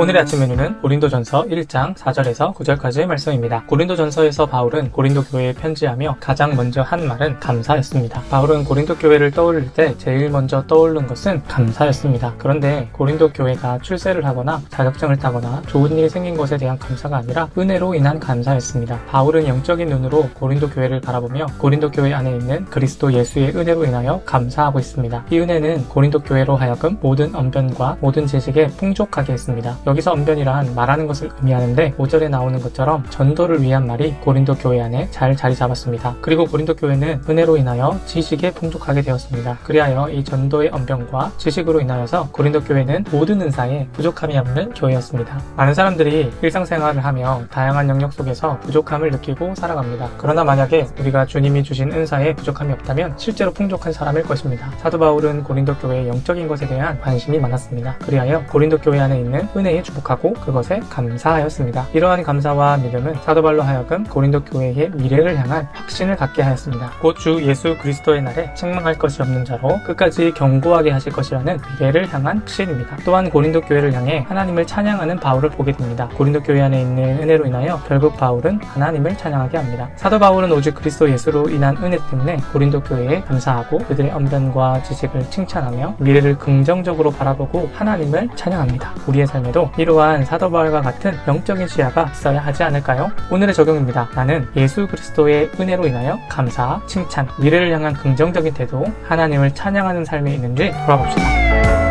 오늘의 아침 메뉴는 고린도전서 1장 4절에서 9절까지의 말씀입니다. 고린도전서에서 바울은 고린도 교회에 편지하며 가장 먼저 한 말은 감사였습니다. 바울은 고린도 교회를 떠올릴 때 제일 먼저 떠오른 것은 감사였습니다. 그런데 고린도 교회가 출세를 하거나 자격증을 따거나 좋은 일이 생긴 것에 대한 감사가 아니라 은혜로 인한 감사였습니다. 바울은 영적인 눈으로 고린도 교회를 바라보며 고린도 교회 안에 있는 그리스도 예수의 은혜로 인하여 감사하고 있습니다. 이 은혜는 고린도 교회로 하여금 모든 언변과 모든 지식에 풍족하게 했습니다. 여기서 언변이란 말하는 것을 의미하는데 5절에 나오는 것처럼 전도를 위한 말이 고린도 교회 안에 잘 자리 잡았습니다. 그리고 고린도 교회는 은혜로 인하여 지식에 풍족하게 되었습니다. 그리하여 이 전도의 언변과 지식으로 인하여서 고린도 교회는 모든 은사에 부족함이 없는 교회였습니다. 많은 사람들이 일상생활을 하며 다양한 영역 속에서 부족함을 느끼고 살아갑니다. 그러나 만약에 우리가 주님이 주신 은사에 부족함이 없다면 실제로 풍족한 사람일 것입니다. 사도 바울은 고린도 교회의 영적인 것에 대한 관심이 많았습니다. 그리하여 고린도 교회 안에 있는 은혜 에 주목하고 그것에 감사하였습니다. 이러한 감사와 믿음은 사도 바울로 하여금 고린도 교회의 미래를 향한 확신을 갖게 하였습니다. 곧 주 예수 그리스도의 날에 책망할 것이 없는 자로 끝까지 견고하게 하실 것이라는 미래를 향한 확신입니다. 또한 고린도 교회를 향해 하나님을 찬양하는 바울을 보게 됩니다. 고린도 교회 안에 있는 은혜로 인하여 결국 바울은 하나님을 찬양하게 합니다. 사도 바울은 오직 그리스도 예수로 인한 은혜 때문에 고린도 교회에 감사하고 그들의 언변과 지식을 칭찬하며 미래를 긍정적으로 바라보고 하나님을 찬양합니다. 우리의 삶에도 이러한 사도 바울과 같은 영적인 시야가 있어야 하지 않을까요? 오늘의 적용입니다. 나는 예수 그리스도의 은혜로 인하여 감사, 칭찬, 미래를 향한 긍정적인 태도, 하나님을 찬양하는 삶에 있는지 돌아봅시다.